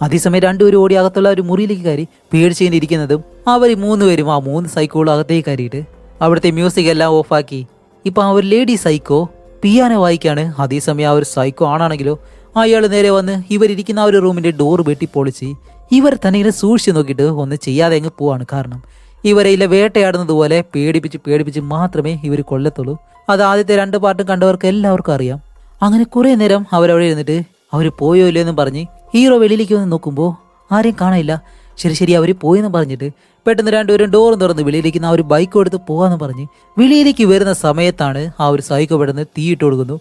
അതേസമയം രണ്ടുപേരും ഓടി അകത്തുള്ള ഒരു മുറിയിലേക്ക് കയറി പേടിച്ചിങ്ങനെ ഇരിക്കുന്നതും അവർ മൂന്ന് പേരും ആ മൂന്ന് സൈക്കോളും അകത്തേക്ക് കയറിയിട്ട് അവിടുത്തെ മ്യൂസിക് എല്ലാം ഓഫാക്കി ഇപ്പൊ ആ ഒരു ലേഡി സൈക്കോ പിയാനോ വായിക്കാണ്. അതേസമയം ആ ഒരു സൈക്കോ ആണാണെങ്കിലോ അയാൾ നേരെ വന്ന് ഇവരിക്കുന്ന ആ ഒരു റൂമിന്റെ ഡോർ വെട്ടി പൊളിച്ച് ഇവർ തന്നെ ഇങ്ങനെ സൂക്ഷിച്ച് നോക്കിയിട്ട് ഒന്നും ചെയ്യാതെ അങ്ങ് പോവാണ് കാരണം ഇവരെ ഇല്ല വേട്ടയാടുന്നത് പോലെ പേടിപ്പിച്ച് പേടിപ്പിച്ച് മാത്രമേ ഇവർ കൊല്ലത്തുള്ളൂ. അത് ആദ്യത്തെ രണ്ട് പാട്ടും കണ്ടവർക്ക് എല്ലാവർക്കും അറിയാം. അങ്ങനെ കുറേ നേരം അവരവിടെ ഇരുന്നിട്ട് അവർ പോയോ ഇല്ലയോ എന്ന് പറഞ്ഞ് ഹീറോ വെളിയിലേക്ക് വന്ന് നോക്കുമ്പോൾ ആരെയും കാണാനില്ല. ശരി ശരി അവർ പോയെന്ന് പറഞ്ഞിട്ട് പെട്ടെന്ന് രണ്ടുപേരും ഡോറും തുറന്ന് വെളിയിലേക്ക് ആ ഒരു ബൈക്ക് എടുത്ത് പോകാമെന്ന് പറഞ്ഞ് വെളിയിലേക്ക് വരുന്ന സമയത്താണ് ആ ഒരു സൈക്കോ പെട്ടെന്ന് തീയിട്ട് കൊടുക്കുന്നു.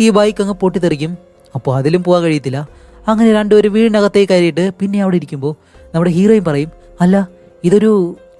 ഈ ബൈക്ക് അങ്ങ് പൊട്ടിത്തെറിക്കും. അപ്പോൾ അതിലും പോകാൻ കഴിയത്തില്ല. അങ്ങനെ രണ്ടുപേരും വീടിനകത്തേക്ക് കയറിയിട്ട് പിന്നെ അവിടെ ഇരിക്കുമ്പോൾ നമ്മുടെ ഹീറോയും പറയും അല്ല ഇതൊരു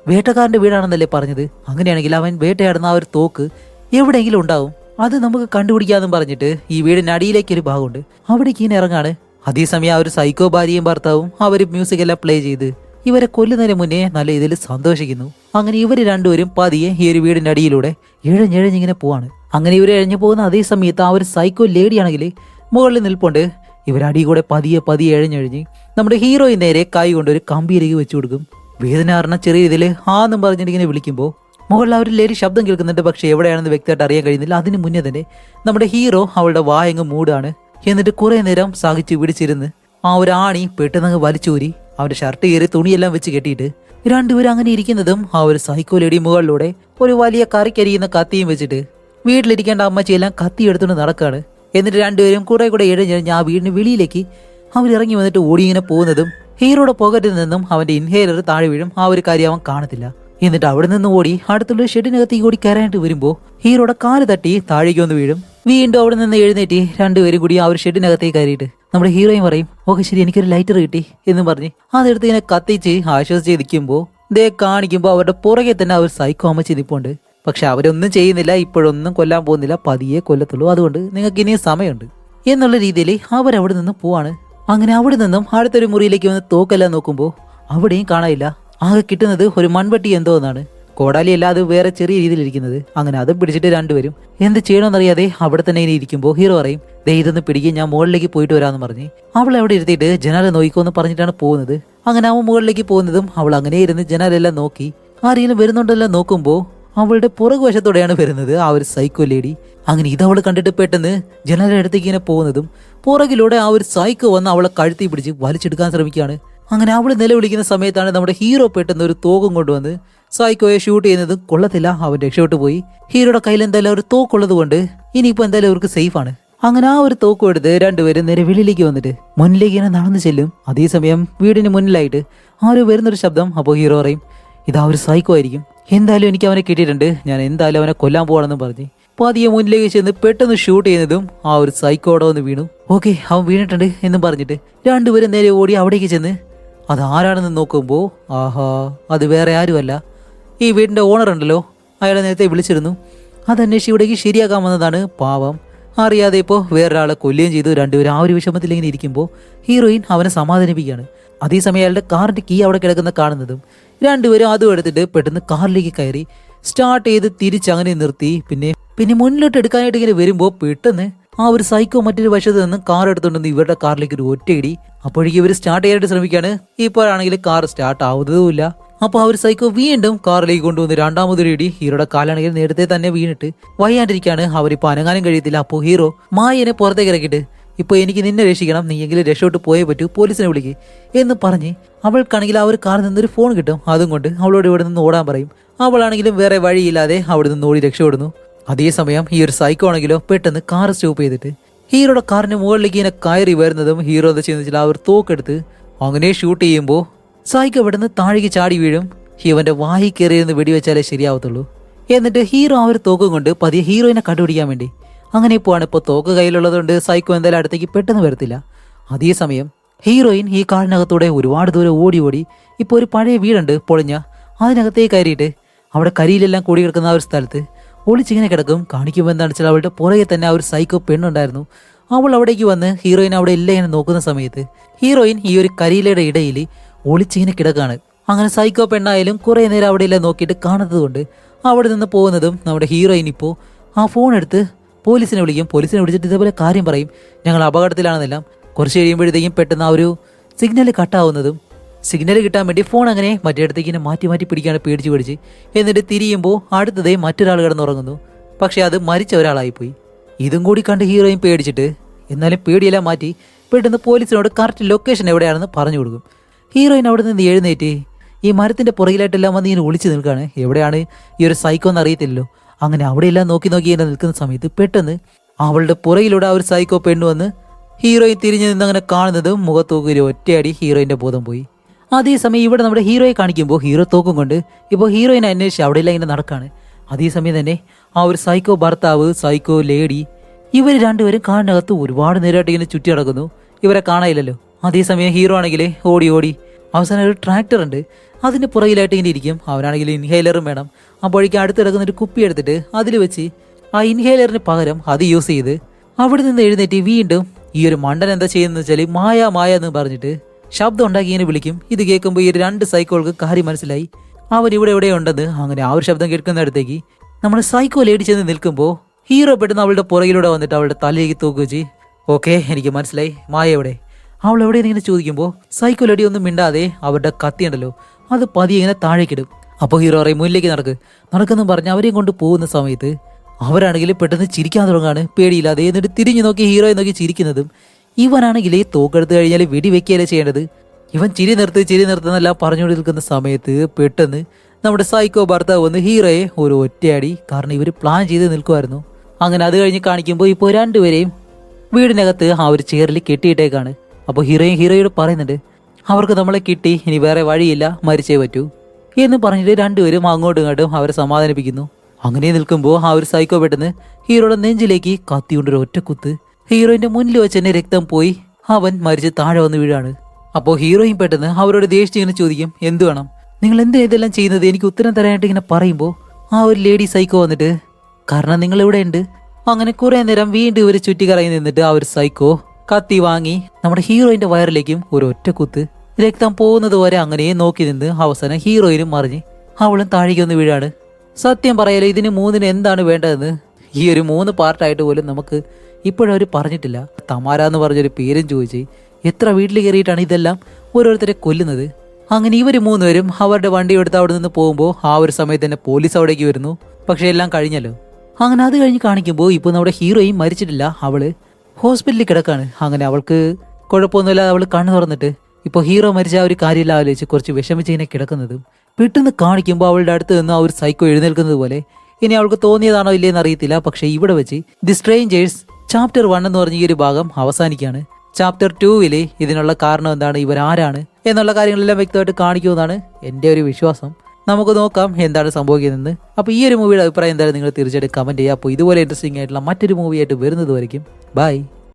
വേട്ടക്കാരന്റെ വീടാണെന്നല്ലേ പറഞ്ഞത്? അങ്ങനെയാണെങ്കിൽ അവൻ വേട്ടയാടുന്ന ആ ഒരു തോക്ക് എവിടെയെങ്കിലും ഉണ്ടാവും. അത് നമുക്ക് കണ്ടുപിടിക്കാമെന്നും പറഞ്ഞിട്ട് ഈ വീടിന് അടിയിലേക്ക് ഒരു ഭാഗമുണ്ട്. അവിടേക്ക് ഇങ്ങനെ ഇറങ്ങാണ്. അതേസമയം ആ ഒരു സൈക്കോ ഭാര്യയും ഭർത്താവും അവർ മ്യൂസിക് എല്ലാം പ്ലേ ചെയ്ത് ഇവരെ കൊല്ലുന്നതിന് മുന്നേ നല്ല ഇതിൽ സന്തോഷിക്കുന്നു. അങ്ങനെ ഇവർ രണ്ടുപേരും പതിയെ ഈ ഒരു വീടിന്റെ അടിയിലൂടെ ഇഴഞ്ഞിഴഞ്ഞിങ്ങനെ പോവാണ്. അങ്ങനെ ഇവർ ഇഴഞ്ഞു പോകുന്ന അതേ സമയത്ത് ആ ഒരു സൈക്കോ ലേഡിയാണെങ്കിൽ മുകളിൽ നിൽപ്പുണ്ട്. ഇവരടി കൂടെ പതിയെ പതിയെ എഴഞ്ഞെഴിഞ്ഞ് നമ്മുടെ ഹീറോയിൻ നേരെ കൈ കൊണ്ട് ഒരു കമ്പിയിലേക്ക് വെച്ചു കൊടുക്കും. വേദന കാരണം ചെറിയ ഇതിൽ ആന്നും പറഞ്ഞിട്ട് ഇങ്ങനെ വിളിക്കുമ്പോൾ മുകളിൽ ആ ഒരു ശബ്ദം കേൾക്കുന്നുണ്ട്. പക്ഷേ എവിടെയാണെന്ന് വ്യക്തമായിട്ട് അറിയാൻ കഴിയുന്നില്ല. അതിന് മുന്നേ തന്നെ നമ്മുടെ ഹീറോ അവളുടെ വായങ്ങ് മൂടാണ്. എന്നിട്ട് കുറേ നേരം സഹിച്ച് പിടിച്ചിരുന്ന് ആ ഒരു ആണി പെട്ടെന്ന് വലിച്ചൂരി അവരുടെ ഷർട്ട് കയറി തുണിയെല്ലാം വെച്ച് കെട്ടിയിട്ട് രണ്ടുപേരും അങ്ങനെ ഇരിക്കുന്നതും ആ ഒരു സൈക്കോ ലേഡി മുകളിലൂടെ ഒരു വലിയ കറിക്കരിയുന്ന കത്തിയും വെച്ചിട്ട് വീട്ടിലിരിക്കേണ്ട അമ്മച്ചിയെല്ലാം കത്തി എടുത്തുകൊണ്ട് നടക്കാണ്. എന്നിട്ട് രണ്ടുപേരും കുറെ കൂടെ ഇഴഞ്ഞിഴഞ്ഞ് ആ വീടിന് വെളിയിലേക്ക് അവർ ഇറങ്ങി വന്നിട്ട് ഓടി ഇങ്ങനെ പോകുന്നതും ഹീറോയുടെ പോക്കറ്റിൽ നിന്നും അവന്റെ ഇൻഹേലർ താഴെ വീഴും ആ ഒരു കാര്യം അവൻ കാണത്തില്ല. എന്നിട്ട് അവിടെ നിന്ന് ഓടി അടുത്തുള്ള ഷെഡിനകത്തേക്ക് ഓടി കയറാനായിട്ട് വരുമ്പോൾ ഹീറോയുടെ കാൽ തട്ടി താഴേക്ക് വന്ന് വീഴും. വീണ്ടും അവിടെ നിന്ന് എഴുന്നേറ്റ് രണ്ടുപേരും കൂടി ആ ഒരു ഷെഡിനകത്തേക്ക് കയറിയിട്ട് നമ്മുടെ ഹീറോയും പറയും ഓക്കെ ശരി എനിക്കൊരു ലൈറ്റർ കിട്ടി എന്ന് പറഞ്ഞ് അതെടുത്ത് ഇങ്ങനെ കത്തിച്ച് ആശ്വസിച്ച് ഇരിക്കുമ്പോൾ ഇതേ കാണിക്കുമ്പോൾ അവരുടെ പുറകെ തന്നെ അവർ സൈക്കോ അമ്മച്ച് നിൽപ്പുണ്ട് പക്ഷെ അവരൊന്നും ചെയ്യുന്നില്ല ഇപ്പോഴൊന്നും കൊല്ലാൻ പോകുന്നില്ല പതിയെ കൊല്ലത്തുള്ളൂ. അതുകൊണ്ട് നിങ്ങൾക്ക് ഇനിയും സമയമുണ്ട്. എന്നുള്ള രീതിയിൽ അവരവിടെ നിന്ന് പോവാണ്. അങ്ങനെ അവിടെ നിന്നും അടുത്തൊരു മുറിയിലേക്ക് വന്ന് തോക്കെല്ലാം നോക്കുമ്പോൾ അവിടെയും കാണാനില്ല. ആകെ കിട്ടുന്നത് ഒരു മൺവെട്ടി എന്തോ എന്നാണ്. കോടാലിയല്ല അത് വേറെ ചെറിയ രീതിയിൽ ഇരിക്കുന്നത്. അങ്ങനെ അത് പിടിച്ചിട്ട് രണ്ടുപേരും എന്ത് ചെയ്യണമെന്നറിയാതെ അവിടെ തന്നെ ഇരിക്കുമ്പോൾ ഹീറോ പറയും ദേ ഇതൊന്ന് പിടിക്കുക ഞാൻ മുകളിലേക്ക് പോയിട്ട് വരാമെന്ന് പറഞ്ഞ്. അവൾ അവിടെ ഇരുത്തിയിട്ട് ജനാലെ നോക്കിക്കോന്ന് പറഞ്ഞിട്ടാണ് പോകുന്നത്. അങ്ങനെ അവൻ മുകളിലേക്ക് പോകുന്നതും അവൾ അങ്ങനെ ഇരുന്ന് ജനാലെല്ലാം നോക്കി. ആരെങ്കിലും വരുന്നുണ്ടെല്ലാം നോക്കുമ്പോൾ അവളുടെ പുറകുവശത്തോടെയാണ് വരുന്നത്. ആ ഒരു സൈക്കോ ലേഡി അങ്ങനെ ഇതവൾ കണ്ടിട്ട് പെട്ടെന്ന് ജനലിന്റെ അടുത്തേക്ക് ഇങ്ങനെ പോകുന്നതും പുറകിലൂടെ ആ ഒരു സൈക്കോ വന്ന് അവളെ കഴുത്തി പിടിച്ച് വലിച്ചെടുക്കാൻ ശ്രമിക്കുകയാണ്. അങ്ങനെ അവൾ നിലവിളിക്കുന്ന സമയത്താണ് നമ്മുടെ ഹീറോ പെട്ടെന്ന് ഒരു തോക്കും കൊണ്ടുവന്ന് സൈക്കോയെ ഷൂട്ട് ചെയ്യുന്നത്. കൊള്ളത്തില്ല അവൻ രക്ഷപ്പെട്ടു പോയി. ഹീറോയുടെ കയ്യിൽ എന്തായാലും ഒരു തോക്കുള്ളത് കൊണ്ട് ഇനിയിപ്പോ എന്തായാലും അവർക്ക് സേഫ് ആണ്. അങ്ങനെ ആ ഒരു തോക്കും എടുത്ത് രണ്ടുപേരും നേരെ വെളിയിലേക്ക് വന്നിട്ട് മുന്നിലേക്ക് ഇങ്ങനെ നടന്നു ചെല്ലും. അതേസമയം വീടിന് മുന്നിലായിട്ട് ആരും വരുന്നൊരു ശബ്ദം. അപ്പോൾ ഹീറോ പറയും ഇതാ ഒരു സൈക്കോ ആയിരിക്കും. എന്തായാലും എനിക്ക് അവനെ കിട്ടിയിട്ടുണ്ട്. ഞാൻ എന്തായാലും അവനെ കൊല്ലാൻ പോകണമെന്ന് പറഞ്ഞ് പതിയെ മുന്നിലേക്ക് ചെന്ന് പെട്ടെന്ന് ഷൂട്ട് ചെയ്യുന്നതും ആ ഒരു സൈക്കോടെ വന്ന് വീണു. ഓക്കെ അവൻ വീണിട്ടുണ്ട് എന്നും പറഞ്ഞിട്ട് രണ്ടുപേരും നേരെ ഓടി അവിടേക്ക് ചെന്ന് അത് ആരാണെന്ന് നോക്കുമ്പോൾ ആഹാ അത് വേറെ ആരുമല്ല. ഈ വീടിന്റെ ഓണർ ഉണ്ടല്ലോ അയാളെ നേരത്തെ വിളിച്ചിരുന്നു. അതന്വേഷിച്ച് ഇവിടേക്ക് ശരിയാക്കാൻ വന്നതാണ് പാവം. അറിയാതെ ഇപ്പോൾ വേറൊരാളെ കൊല്ലുകയും ചെയ്തു. രണ്ടുപേരും ആ ഒരു വിഷമത്തിൽ ഇങ്ങനെ ഇരിക്കുമ്പോൾ ഹീറോയിൻ അവനെ സമാധാനിപ്പിക്കുകയാണ്. അതേസമയം അയാളുടെ കാറിന്റെ കീ അവിടെ കിടക്കുന്ന കാണുന്നതും രണ്ടുപേരും അതും എടുത്തിട്ട് പെട്ടെന്ന് കാറിലേക്ക് കയറി സ്റ്റാർട്ട് ചെയ്ത് തിരിച്ച് അങ്ങനെ നിർത്തി. പിന്നെ പിന്നെ മുന്നിലോട്ട് എടുക്കാനായിട്ട് ഇങ്ങനെ വരുമ്പോൾ പെട്ടെന്ന് ആ ഒരു സൈക്കോ മറ്റൊരു വശത്ത് നിന്ന് കാർ എടുത്തുകൊണ്ടുവന്ന് ഇവരുടെ കാറിലേക്ക് ഒരു ഒറ്റയിടി. അപ്പോഴേക്കും ഇവർ സ്റ്റാർട്ട് ചെയ്യാനായിട്ട് ശ്രമിക്കുകയാണ് ഇപ്പോഴാണെങ്കിൽ കാർ സ്റ്റാർട്ട് ആവുന്നതുമില്ല. അപ്പോൾ ആ ഒരു സൈക്കോ വീണ്ടും കാറിലേക്ക് കൊണ്ടുവന്ന് രണ്ടാമതൊരു ഇടി ഹീറോയുടെ കാലാണെങ്കിൽ നേരത്തെ തന്നെ വീണിട്ട് വയ്യാണ്ടിരിക്കാണ്. അവരിപ്പോൾ അനങ്ങാനും കഴിയത്തില്ല. അപ്പോൾ ഹീറോ മായനെ പുറത്തേക്ക് ഇറക്കിയിട്ട് ഇപ്പൊ എനിക്ക് നിന്നെ രക്ഷിക്കണം നീ എങ്കിലും രക്ഷോട്ട് പോയേ പറ്റൂ പോലീസിനെ വിളിക്ക് എന്ന് പറഞ്ഞ് അവൾക്കാണെങ്കിൽ ആ ഒരു കാറിൽ നിന്നൊരു ഫോൺ കിട്ടും. അതും കൊണ്ട് അവളോട് ഇവിടെ നിന്ന് ഓടാൻ പറയും. അവളാണെങ്കിലും വേറെ വഴിയില്ലാതെ അവിടെ നിന്ന് ഓടി രക്ഷപ്പെടുന്നു. അതേസമയം ഈ ഒരു സൈക്കോ ആണെങ്കിലോ പെട്ടെന്ന് കാർ സ്റ്റോപ്പ് ചെയ്തിട്ട് ഹീറോയുടെ കാറിന് മുകളിലേക്ക് ഇങ്ങനെ കയറി വരുന്നതും ഹീറോ എന്താ ചെയ്യുന്ന വെച്ചാൽ ആ ഒരു തോക്കെടുത്ത് അങ്ങനെ ഷൂട്ട് ചെയ്യുമ്പോൾ സൈക്കോ ഇവിടെ നിന്ന് താഴേക്ക് ചാടി വീഴും. ഇവന്റെ വായി കയറിയിരുന്ന് വെടിവെച്ചാലേ ശരിയാവത്തുള്ളൂ. എന്നിട്ട് ഹീറോ ആ ഒരു തോക്കും കൊണ്ട് പതിയെ ഹീറോയിനെ കണ്ടുപിടിക്കാൻ വേണ്ടി അങ്ങനെ പോവാണ് ഇപ്പോൾ തോക്ക് കയ്യിലുള്ളതുകൊണ്ട് സൈക്കോ എന്തായാലും അടുത്തേക്ക് പെട്ടെന്ന് വരത്തില്ല. അതേസമയം ഹീറോയിൻ ഈ കാടിനകത്തൂടെ ഒരുപാട് ദൂരം ഓടി ഓടി ഇപ്പോൾ ഒരു പഴയ വീടുണ്ട് പൊളിഞ്ഞ. അതിനകത്തേക്ക് കയറിയിട്ട് അവിടെ കരിയിലെല്ലാം കൂടി കിടക്കുന്ന ആ ഒരു സ്ഥലത്ത് ഒളിച്ചിങ്ങനെ കിടക്കും. കാണിക്കുമ്പോൾ എന്താണെന്ന് വെച്ചാൽ അവളുടെ പുറകെ തന്നെ ആ ഒരു സൈക്കോ പെണ്ണുണ്ടായിരുന്നു. അവൾ അവിടേക്ക് വന്ന് ഹീറോയിൻ അവിടെ ഇല്ല ഇങ്ങനെ നോക്കുന്ന സമയത്ത് ഹീറോയിൻ ഈ ഒരു കരിയിലയുടെ ഇടയിൽ ഒളിച്ചിങ്ങനെ കിടക്കാണ്. അങ്ങനെ സൈക്കോ പെണ്ണായാലും കുറേ നേരം അവിടെ ഇല്ല നോക്കിയിട്ട് കാണുന്നതുകൊണ്ട് അവിടെ നിന്ന് പോകുന്നതും നമ്മുടെ ഹീറോയിൻ ഇപ്പോൾ ആ ഫോൺ എടുത്ത് പോലീസിനെ വിളിക്കും. പോലീസിനെ വിളിച്ചിട്ട് ഇതേപോലെ കാര്യം പറയും. ഞങ്ങൾ അപകടത്തിലാണെന്നെല്ലാം കുറച്ച് കഴിയുമ്പോഴത്തേക്കും പെട്ടെന്ന് ആ ഒരു സിഗ്നൽ കട്ടാവുന്നതും സിഗ്നൽ കിട്ടാൻ വേണ്ടി ഫോൺ അങ്ങനെ മറ്റേടത്തേക്ക് ഇങ്ങനെ മാറ്റി മാറ്റി പിടിക്കാണ് പേടിച്ച് പേടിച്ച്. എന്നിട്ട് തിരിയുമ്പോൾ അടുത്തതേ മറ്റൊരാൾ കിടന്നുറങ്ങുന്നു. പക്ഷേ അത് മരിച്ച ഒരാളായിപ്പോയി. ഇതും കൂടി കണ്ട് ഹീറോയും പേടിച്ചിട്ട് എന്നാലും പേടിയെല്ലാം മാറ്റി പെട്ടെന്ന് പോലീസിനോട് കറക്റ്റ് ലൊക്കേഷൻ എവിടെയാണെന്ന് പറഞ്ഞു കൊടുക്കും. ഹീറോയിൻ അവിടെ നിന്ന് എഴുന്നേറ്റ് ഈ മരത്തിന്റെ പുറകിലായിട്ടെല്ലാം വന്ന് ഇങ്ങനെ ഒളിച്ചു നിൽക്കുകയാണ് എവിടെയാണ് ഈ ഒരു സൈക്കോ എന്ന് അറിയത്തില്ലല്ലോ. അങ്ങനെ അവിടെയെല്ലാം നോക്കി നോക്കി ഇങ്ങനെ നിൽക്കുന്ന സമയത്ത് പെട്ടെന്ന് അവളുടെ പുറയിലൂടെ ആ ഒരു സൈക്കോ പെണ്ണ് വന്ന് ഹീറോയിൻ തിരിഞ്ഞു നിന്ന് അങ്ങനെ കാണുന്നത് മുഖത്തോക്ക് ഒരു ഒറ്റയടി ഹീറോയിന്റെ ബോധം പോയി. അതേസമയം ഇവിടെ നമ്മുടെ ഹീറോയെ കാണിക്കുമ്പോൾ ഹീറോ തോക്കും കൊണ്ട് ഇപ്പോൾ ഹീറോയിനെ അന്വേഷിച്ച് അവിടെയെല്ലാം ഇങ്ങനെ നടക്കാണ്. അതേസമയം തന്നെ ആ ഒരു സൈക്കോ ഭർത്താവ് സൈക്കോ ലേഡി ഇവർ രണ്ടുപേരും കാടിനകത്ത് ഒരുപാട് നേരമായിട്ട് ഇങ്ങനെ ചുറ്റി നടക്കുന്നു. ഇവരെ കാണാനില്ലല്ലോ. അതേസമയം ഹീറോ ആണെങ്കിൽ ഓടി ഓടി അവസാനം ഒരു ട്രാക്ടർ ഉണ്ട്. അതിന്റെ പുറകിലായിട്ട് ഇങ്ങനെ ഇരിക്കും. അവനാണെങ്കിൽ ഇൻഹേലറും വേണം. അപ്പോഴേക്കും അടുത്ത് കിടക്കുന്ന ഒരു കുപ്പി എടുത്തിട്ട് അതിൽ വെച്ച് ആ ഇൻഹേലറിന് പകരം അത് യൂസ് ചെയ്ത് അവിടെ നിന്ന് എഴുന്നേറ്റ് വീണ്ടും ഈ ഒരു മണ്ടൻ എന്താ ചെയ്യുന്നത് വെച്ചാൽ മായ മായ എന്ന് പറഞ്ഞിട്ട് ശബ്ദം ഉണ്ടാക്കി ഇങ്ങനെ വിളിക്കും. ഇത് കേൾക്കുമ്പോൾ ഈ രണ്ട് സൈക്കോൾക്ക് കാര്യം മനസ്സിലായി. അവൻ ഇവിടെ എവിടെ ഉണ്ടെന്ന് അങ്ങനെ ആ ഒരു ശബ്ദം കേൾക്കുന്നിടത്തേക്ക് നമ്മൾ സൈക്കോ ലേഡി ചെന്ന് നിൽക്കുമ്പോൾ ഹീറോ പെട്ടെന്ന് അവളുടെ പുറകിലൂടെ വന്നിട്ട് അവളുടെ തലയിലേക്ക് തൂക്കി വെച്ച് ഓക്കെ എനിക്ക് മനസ്സിലായി. മായ എവിടെ? അവൾ എവിടെ ഇങ്ങനെ ചോദിക്കുമ്പോൾ സൈക്കോ ലേഡി ഒന്നും മിണ്ടാതെ അവരുടെ കത്തിയുണ്ടല്ലോ അത് പതിയെ ഇങ്ങനെ താഴേക്കിടും അപ്പോൾ ഹീറോ പറയും മുന്നിലേക്ക് നടക്ക്. നടക്കുന്നു പറഞ്ഞ് അവരെയും കൊണ്ട് പോകുന്ന സമയത്ത് അവരാണെങ്കിൽ പെട്ടെന്ന് ചിരിക്കാൻ തുടങ്ങാണ് പേടിയില്ലാതെ എന്നിട്ട് തിരിഞ്ഞു നോക്കി ഹീറോയെ നോക്കി ചിരിക്കുന്നതും ഇവനാണെങ്കിൽ ഈ തോക്കെടുത്ത് കഴിഞ്ഞാൽ വെടി വെക്കുകയല്ലേ ചെയ്യേണ്ടത്? ഇവൻ ചിരി നിർത്ത് ചിരി നിർത്തുന്നെല്ലാം പറഞ്ഞുകൊണ്ട് നിൽക്കുന്ന സമയത്ത് പെട്ടെന്ന് നമ്മുടെ സൈക്കോ ഭർത്താവ് വന്ന് ഹീറോയെ ഒരു ഒറ്റയടി കാരണം ഇവർ പ്ലാൻ ചെയ്ത് നിൽക്കുമായിരുന്നു അങ്ങനെ അത് കഴിഞ്ഞ് കാണിക്കുമ്പോൾ ഇപ്പോൾ രണ്ടുപേരെയും വീടിനകത്ത് ആ ഒരു ചെയറിൽ കെട്ടിയിട്ടേക്കാണ്. അപ്പോൾ ഹീറോയും ഹീറോയോട് പറയുന്നുണ്ട് അവർക്ക് നമ്മളെ കിട്ടി ഇനി വേറെ വഴിയില്ല മരിച്ചേ പറ്റൂ. എന്ന് പറഞ്ഞിട്ട് രണ്ടുപേരും അങ്ങോട്ടും ഇങ്ങോട്ടും അവരെ സമാധാനിപ്പിക്കുന്നു. അങ്ങനെ നിൽക്കുമ്പോൾ ആ ഒരു സൈക്കോ പെട്ടെന്ന് ഹീറോയുടെ നെഞ്ചിലേക്ക് കത്തിയുണ്ടൊരു ഒറ്റ കുത്ത് ഹീറോയിന്റെ മുന്നിൽ വെച്ച് തന്നെ രക്തം പോയി. അവൻ മരിച്ച് താഴെ വന്ന് വീഴാണ്. അപ്പോൾ ഹീറോയും പെട്ടെന്ന് അവരോട് ദേഷ്യം ഇങ്ങനെ ചോദിക്കും എന്ത് വേണം? നിങ്ങൾ എന്തിനാ ഇതെല്ലാം ചെയ്യുന്നത്? എനിക്ക് ഉത്തരം തരാനായിട്ട് ഇങ്ങനെ പറയുമ്പോൾ ആ ഒരു ലേഡി സൈക്കോ വന്നിട്ട് കാരണം നിങ്ങൾ ഇവിടെ ഉണ്ട്. അങ്ങനെ കുറേ നേരം വീണ്ടും ഇവർ ചുറ്റിക്കറങ്ങി നിന്നിട്ട് ആ ഒരു സൈക്കോ കത്തി വാങ്ങി നമ്മുടെ ഹീറോയിന്റെ വയറിലേക്കും ഒരു ഒറ്റ കുത്ത് രക്തം പോകുന്നത് വരെ അങ്ങനെ നോക്കി നിന്ന് അവസാനം ഹീറോയിനും മറിഞ്ഞ് അവളും താഴേക്ക് ഒന്ന് വീഴാണ്. സത്യം പറയാലോ ഇതിന് മൂന്നിന് എന്താണ് വേണ്ടതെന്ന്? ഈ ഒരു മൂന്ന് പാർട്ടായിട്ട് പോലും നമുക്ക് ഇപ്പോഴവർ പറഞ്ഞിട്ടില്ല. തമാര എന്ന് പറഞ്ഞൊരു പേരും ചോദിച്ച് എത്ര വീട്ടിൽ കയറിയിട്ടാണ് ഇതെല്ലാം ഓരോരുത്തരെ കൊല്ലുന്നത്? അങ്ങനെ ഇവർ മൂന്നുപേരും അവരുടെ വണ്ടി എടുത്ത് അവിടെ നിന്ന് പോകുമ്പോൾ ആ ഒരു സമയത്ത് തന്നെ പോലീസ് അവിടേക്ക് വരുന്നു. പക്ഷേ എല്ലാം കഴിഞ്ഞല്ലോ. അങ്ങനെ അത് കഴിഞ്ഞ് കാണിക്കുമ്പോൾ ഇപ്പോൾ നമ്മുടെ ഹീറോയും മരിച്ചിട്ടില്ല അവൾ. ഹോസ്പിറ്റലിൽ കിടക്കാണ്. അങ്ങനെ അവൾക്ക് കുഴപ്പമൊന്നുമില്ല അവൾ കണ്ണു തുറന്നിട്ട് ഇപ്പോൾ ഹീറോ മരിച്ച ആ ഒരു കാര്യമില്ല ആലോചിച്ച് കുറച്ച് വിഷമിച്ച് ഇങ്ങനെ കിടക്കുന്നതും പെട്ടെന്ന് കാണിക്കുമ്പോൾ അവളുടെ അടുത്ത് നിന്ന് ആ ഒരു സൈക്കോ എഴുന്നേൽക്കുന്നത് പോലെ ഇനി അവൾക്ക് തോന്നിയതാണോ ഇല്ലേന്ന് അറിയത്തില്ല. പക്ഷേ ഇവിടെ വെച്ച് ദി സ്ട്രേഞ്ചേഴ്സ് ചാപ്റ്റർ വൺ എന്ന് പറഞ്ഞ ഈ ഒരു ഭാഗം അവസാനിക്കുകയാണ്. ചാപ്റ്റർ ടൂവിൽ ഇതിനുള്ള കാരണം എന്താണ്? ഇവർ ആരാണ്? എന്നുള്ള കാര്യങ്ങളെല്ലാം വ്യക്തമായിട്ട് കാണിക്കുമെന്നാണ് എന്റെ ഒരു വിശ്വാസം. നമുക്ക് നോക്കാം എന്താണ് സംഭവിക്കുന്നത് അപ്പോൾ ഈ ഒരു മൂവിയുടെ അഭിപ്രായം എന്തായാലും നിങ്ങൾ തീർച്ചയായിട്ടും കമന്റ് ചെയ്യുക. അപ്പോൾ ഇതുപോലെ ഇൻട്രസ്റ്റിംഗ് ആയിട്ടുള്ള മറ്റൊരു മൂവിയായിട്ട് വരുന്നത് വരയ്ക്കും. ബൈ